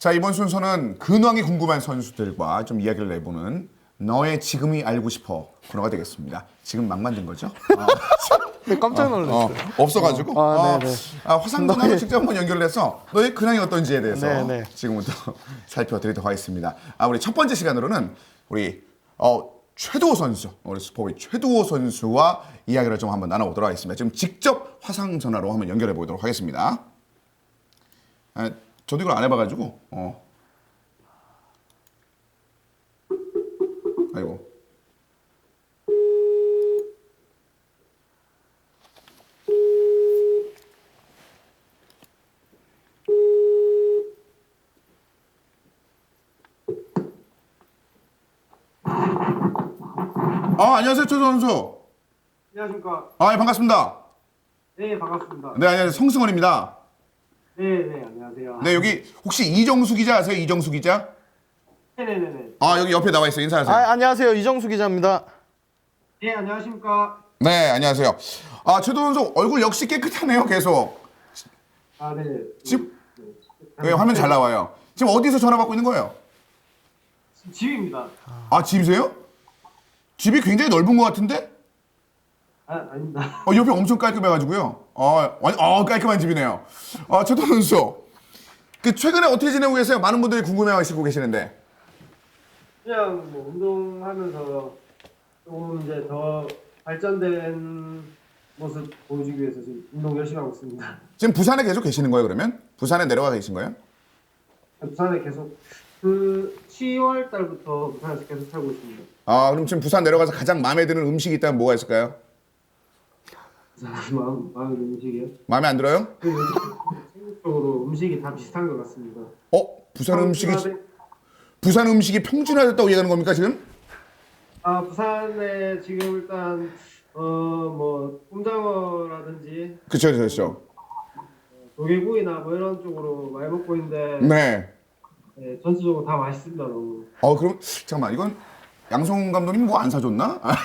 자 이번 순서는 근황이 궁금한 선수들과 좀 이야기를 내보는 너의 지금이 알고 싶어 코너가 되겠습니다. 지금 막 만든 거죠? 어, 네, 깜짝 놀랐어요. 어, 없어가지고 어, 아, 어, 네네. 아, 화상전화로 너의- 직접 한번 연결을 해서 너의 근황이 어떤지에 대해서 네네. 지금부터 살펴드리도록 하겠습니다. 아 우리 첫 번째 시간으로는 우리 어, 최도호 선수, 우리 슈퍼보이 최도호 선수와 이야기를 좀 한번 나눠보도록 하겠습니다. 지금 직접 화상 전화로 한번 연결해 보도록 하겠습니다. 아, 저도 이걸 안 해봐가지고 어. 아이고. 아 안녕하세요 최도 선수. 안녕하십니까. 아 예, 반갑습니다. 네, 반갑습니다. 네 안녕하세요 성승원입니다. 네, 네, 안녕하세요. 네 여기 혹시 이정수 기자 아세요 이정수 기자? 네, 네, 네, 네. 아 여기 옆에 나와 있어요 인사하세요. 아, 안녕하세요. 이정수 기자입니다. 네, 안녕하십니까. 네 안녕하세요. 아 최도 선수 얼굴 역시 깨끗하네요 계속. 아, 네. 지금 네, 화면 잘 나와요. 지금 어디서 전화 받고 있는 거예요? 집입니다. 아 집이세요? 집이 굉장히 넓은 것 같은데? 아, 아닙니다. 어, 옆이 엄청 깔끔해가지고요. 어, 완, 어 깔끔한 집이네요. 아 최도 선수. 그 최근에 어떻게 지내고 계세요? 많은 분들이 궁금해하시고 계시는데. 그냥 뭐 운동하면서 조금 이제 더 발전된 모습 보여주기 위해서 지금 운동 열심히 하고 있습니다. 지금 부산에 계속 계시는 거예요 그러면? 부산에 내려가 계신 거예요? 부산에 계속 그 10월 달부터 부산에서 계속 살고 있습니다. 아 그럼 지금 부산 내려가서 가장 마음에 드는 음식이 있다면 뭐가 있을까요? 마음 마음 음식이요. 마음에 안 들어요? 생각적으로 음식이 다 비슷한 것 같습니다. 어? 부산 음식이 부산에- 부산 음식이 평준화됐다고 얘기하는 겁니까 지금? 아 부산에 지금 일단 어뭐 꼼장어라든지 그쵸 그쵸 조개구이나 뭐 이런 쪽으로 많이 먹고 있는데 네. 네, 전체적으로 다 맛있습니다 너무. 어 그럼 잠깐만 이건 양성 감독님 뭐 안 사줬나? 아,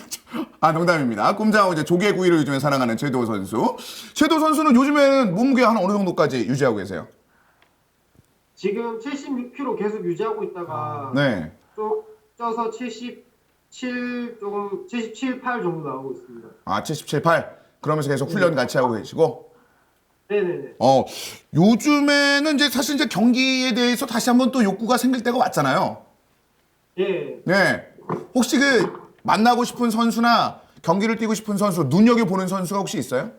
아 농담입니다. 꼼장하고 이제 조개구이를 요즘에 사랑하는 최도 선수. 최도 선수는 요즘에는 몸무게 한 어느 정도까지 유지하고 계세요? 지금 76kg 계속 유지하고 있다가 네. 좀 쪄서 77 조금 77, 8 정도 나오고 있습니다. 아 77, 8. 그러면서 계속 훈련 같이 하고 계시고. 네네네. 어 요즘에는 이제 사실 이제 경기에 대해서 다시 한번 또 욕구가 생길 때가 왔잖아요. 예. 네. 혹시 그 만나고 싶은 선수나 경기를 뛰고 싶은 선수, 눈여겨 보는 선수가 혹시 있어요?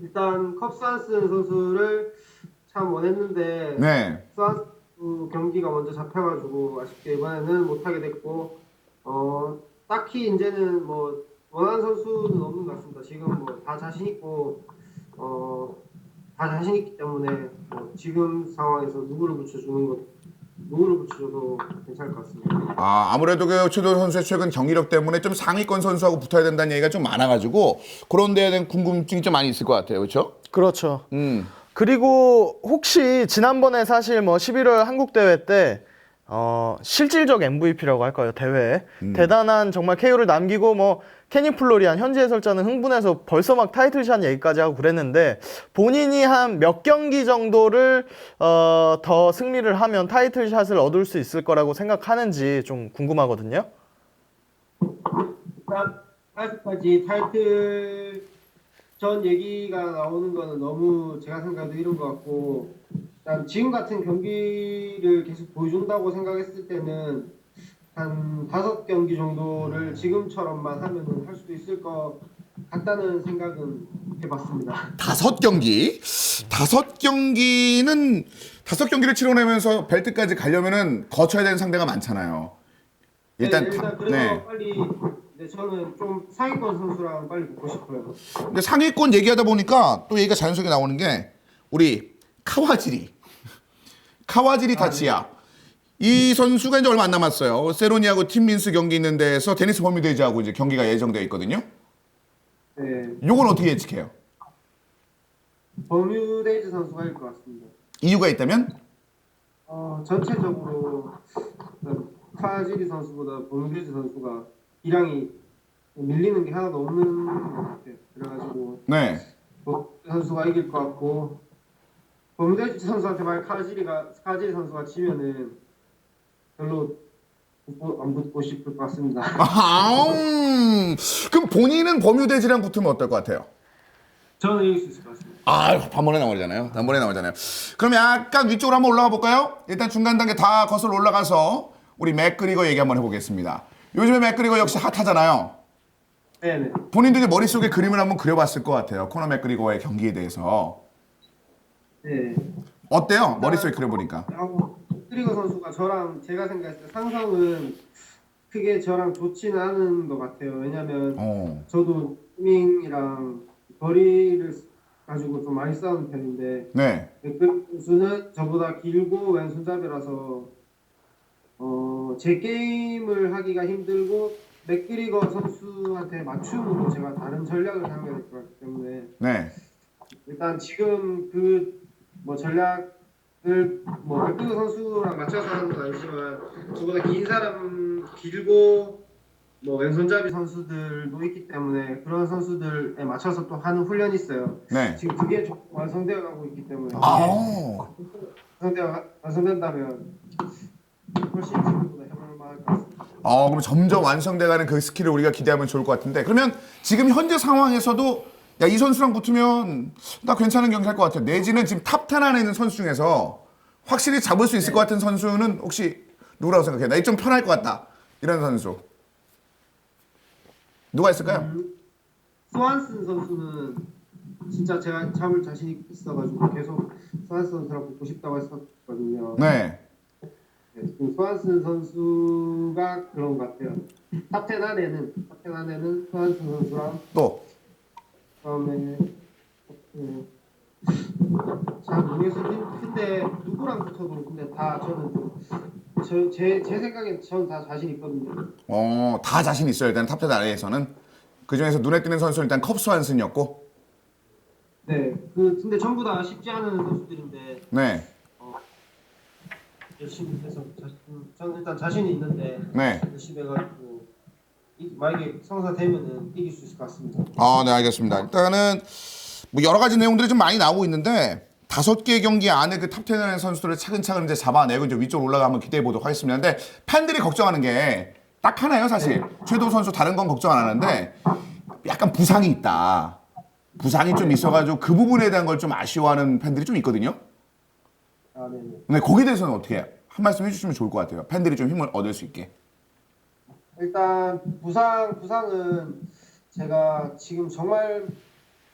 일단 컵스한스 선수를 참 원했는데 네. 그 경기가 먼저 잡혀가지고 아쉽게 이번에는 못하게 됐고 어 딱히 이제는 뭐 원하는 선수는 없는 것 같습니다. 지금 뭐 다 자신 있고 어 다 자신 있기 때문에 뭐 지금 상황에서 누구를 붙여주는 것 누구를 붙여줘도 괜찮을 것 같습니다. 아, 아무래도 그 최도 선수의 최근 경기력 때문에 좀 상위권 선수하고 붙어야 된다는 얘기가 좀 많아가지고 그런 데에 대한 궁금증이 좀 많이 있을 것 같아요. 그렇죠? 그렇죠. 음. 그리고 혹시 지난번에 사실 뭐 11월 한국 대회 때 어, 실질적 MVP라고 할까요 대회 대단한 정말 KO를 남기고 뭐 케니 플로리안 현지 해설자는 흥분해서 벌써 막 타이틀샷 얘기까지 하고 그랬는데 본인이 한 몇 경기 정도를 어, 더 승리를 하면 타이틀샷을 얻을 수 있을 거라고 생각하는지 좀 궁금하거든요. 일단 아직까지 타이틀 전 얘기가 나오는 거는 너무 제가 생각해도 이른 것 같고 일단 지금 같은 경기를 계속 보여준다고 생각했을 때는 한 다섯 경기 정도를 지금처럼만 하면은 할 수도 있을 것 같다는 생각은 해봤습니다. 다섯 경기. 다섯 경기는 다섯 경기를 치러내면서 벨트까지 가려면은 거쳐야 되는 상대가 많잖아요. 일단 네, 다- 일단 그래서 네. 빨리 네, 저는 좀 상위권 선수랑 빨리 붙고 싶어요. 근데 상위권 얘기하다 보니까 또 얘기가 자연스럽게 나오는 게 우리 카와지리. 카와지리 타치야. 이 선수가 이제 얼마 안 남았어요. 세로니하고 팀민스 경기 있는 데에서 데니스 버뮤데이즈하고 이제 경기가 예정되어 있거든요. 네, 요건 어떻게 예측해요? 버뮤데이즈 선수가 일 것 같습니다. 이유가 있다면? 어, 전체적으로 카지리 선수보다 봉규지 선수가 기량이 밀리는 게 하나도 없는 것 같아요. 그래가지고 네. 뭐 선수가 이길 것 같고 범대지 선수한테 만약 카지리가 카지리 선수가 치면은 별로 붙고, 안 붙고 싶을 것 같습니다. 아, 음. 그럼 본인은 범유대지랑 붙으면 어떨 것 같아요? 저는 이길 수 있을 것 같습니다. 아, 단번에 나오잖아요. 단번에 나오잖아요. 그럼 약간 위쪽으로 한번 올라가 볼까요? 일단 중간 단계 다 거슬러 올라가서 우리 맥그리거 얘기 한번 해보겠습니다. 요즘에 맥그리거 역시 핫하잖아요. 네네. 본인도 이제 머릿속에 그림을 한번 그려봤을 것 같아요. 코너 맥그리거의 경기에 대해서. 네. 어때요? 머릿속에 그려보니까. 하고 트리거 선수가 저랑 제가 생각했을 때 상성은 크게 저랑 좋지는 않은 것 같아요. 왜냐면 어. 저도 스밍이랑 거리를 가지고 좀 많이 싸우는 편인데 네. 맥그 선수는 저보다 길고 왼손잡이라서 어, 제 게임을 하기가 힘들고 맥그리거 선수한테 맞춤으로 제가 다른 전략을 사용해야 될 것 같기 때문에 네. 일단 지금 그 뭐 전략 을뭐 맥그리거 선수랑 하는 건 아니지만 저보다 긴 사람 길고 뭐 왼손잡이 선수들도 있기 때문에 그런 선수들에 맞춰서 또 하는 훈련이 있어요. 네. 지금 그게 좀 완성되어 가고 있기 때문에 아. 완성되어 완성된다면 훨씬 지금보다 해볼 만할 것 같습니다. 어, 그럼 점점 완성돼가는 그 스킬을 우리가 기대하면 좋을 것 같은데 그러면 지금 현재 상황에서도 야, 이 선수랑 붙으면 나 괜찮은 경기 할 것 같아. 내지는 지금 탑10 안에 있는 선수 중에서 확실히 잡을 수 있을 것 같은 선수는 혹시 누구라고 생각해? 나좀 편할 것 같다. 이런 선수. 누가 있을까요? 스완슨 선수는 진짜 제가 잡을 자신 있어가지고 계속 스완슨 선수랑 붙고 싶다고 했었거든요. 네. 네, 지금 스완슨 선수가 그런 것 같아요. 탑10 안에는 탑10 안에는 스완슨 선수랑 또. 그다음에 그, 잘 모르겠어요. 근- 근데 누구랑 붙어도 근데 다 저는 저제 제 생각엔 저는 다 자신 있거든요. 어, 다 자신 있어요. 일단 탑10 안에서는. 그 중에서 눈에 띄는 선수는 일단 컵스 한슨이었고. 네, 그 근데 전부 다 쉽지 않은 선수들인데 네. 열심히 해서 자, 음, 저는 일단 자신이 있는데 네. 열심히 해가지고 이, 만약에 성사 되면은 이길 수 있을 것 같습니다. 아, 네, 알겠습니다. 일단은 뭐 여러 가지 내용들이 좀 많이 나오고 있는데 다섯 개 경기 안에 그 탑10 안의 선수들을 차근차근 이제 잡아내고 이제 위쪽으로 올라가 한번 기대해 보도록 하겠습니다. 근데 팬들이 걱정하는 게 딱 하나예요, 사실. 최도 선수 다른 건 걱정 안 하는데 약간 부상이 있다. 부상이 좀 있어가지고 그 부분에 대한 걸 좀 아쉬워하는 팬들이 좀 있거든요. 아, 네. 네. 근데 거기에 대해서는 어떻게 한 말씀 해주시면 좋을 것 같아요. 팬들이 좀 힘을 얻을 수 있게. 일단 부상 부상은 제가 지금 정말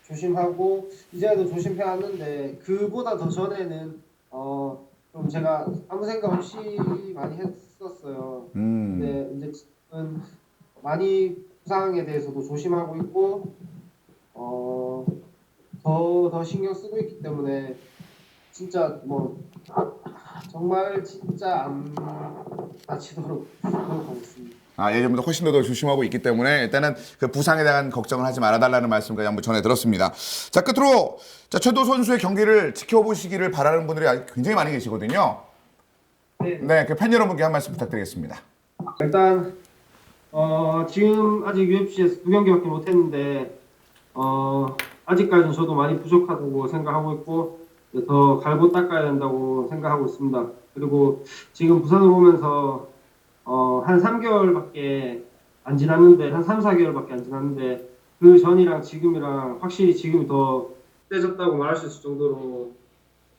조심하고 이제도 조심해 왔는데 그보다 더 전에는 어 좀 제가 아무 생각 없이 많이 했었어요. 음. 근데 이제 지금은 많이 부상에 대해서도 조심하고 있고 어, 어더 더 신경 쓰고 있기 때문에 진짜 뭐 정말 진짜 안 다치도록 노력하겠습니다. 아, 예전보다 훨씬 더 조심하고 있기 때문에 일단은 그 부상에 대한 걱정을 하지 말아달라는 말씀까지 한번 전해 들었습니다. 자, 끝으로 자, 최도 선수의 경기를 지켜보시기를 바라는 분들이 굉장히 많이 계시거든요. 네. 네, 그 팬 여러분께 한 말씀 부탁드리겠습니다. 일단 어, 지금 아직 UFC에서 두 경기밖에 못했는데 어, 아직까지는 저도 많이 부족하다고 생각하고 있고 더 갈고 닦아야 된다고 생각하고 있습니다. 그리고 지금 부상을 보면서 어, 한 3개월밖에 안 지났는데 한 3, 4개월밖에 안 지났는데 그 전이랑 지금이랑 확실히 지금이 더 세졌다고 말할 수 있을 정도로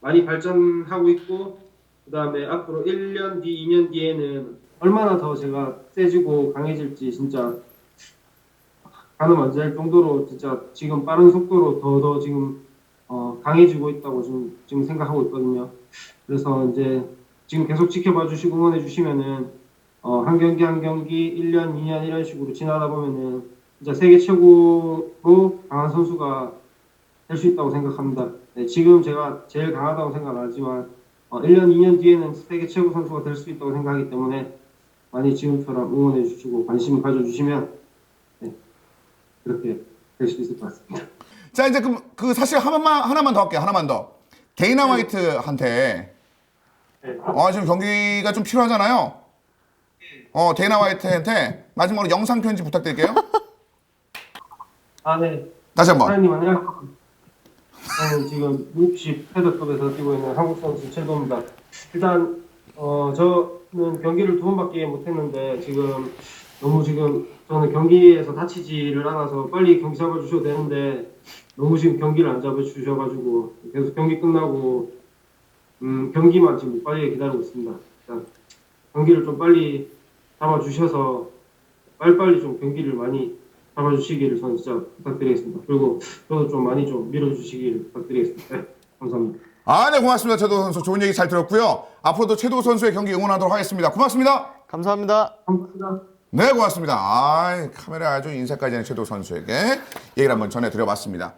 많이 발전하고 있고 그 다음에 앞으로 1년 뒤, 2년 뒤에는 얼마나 더 제가 세지고 강해질지 진짜 가늠 안 될 정도로 진짜 지금 빠른 속도로 더 더 지금 어, 강해지고 있다고 지금, 지금 생각하고 있거든요. 그래서 이제 지금 계속 지켜봐 주시고 응원해 주시면은 어, 한 경기 한 경기 1년, 2년 이런 식으로 지나다 보면은 진짜 세계 최고로 강한 선수가 될 수 있다고 생각합니다. 네, 지금 제가 제일 강하다고 생각 안 하지만 어, 1년, 2년 뒤에는 세계 최고 선수가 될 수 있다고 생각하기 때문에 많이 지금처럼 응원해 주시고 관심 가져주시면 네, 그렇게 될 수 있을 것 같습니다. 자, 이제 그, 그 사실 하나만 하나만 더 할게요. 하나만 더. 데이나 화이트한테 네. 어, 지금 경기가 좀 필요하잖아요. 어, 데이나 화이트한테 마지막으로 영상 편지 부탁드릴게요. 아, 네. 다시 한번. 사장님 안녕하세요. 저는 지금 60 패더급에서 뛰고 있는 한국 선수 최도입니다. 일단 어 저는 경기를 두 번밖에 못했는데 지금 너무 지금 저는 경기에서 다치지를 않아서 빨리 경기 잡아주셔도 되는데 너무 지금 경기를 안 잡아주셔가지고 계속 경기 끝나고 음 경기만 지금 빨리 기다리고 있습니다. 일단 경기를 좀 빨리 잡아주셔서 빨리빨리 좀 경기를 많이 잡아주시기를 저는 진짜 부탁드리겠습니다. 그리고 저도 좀 많이 좀 밀어주시기를 부탁드리겠습니다. 네, 감사합니다. 아, 네, 고맙습니다. 최도 선수. 좋은 얘기 잘 들었고요. 앞으로도 최도 선수의 경기 응원하도록 하겠습니다. 고맙습니다. 감사합니다. 감사합니다. 네, 고맙습니다. 아, 카메라 아주 인사까지 하는 최도 선수에게 얘기를 한번 전해드려봤습니다.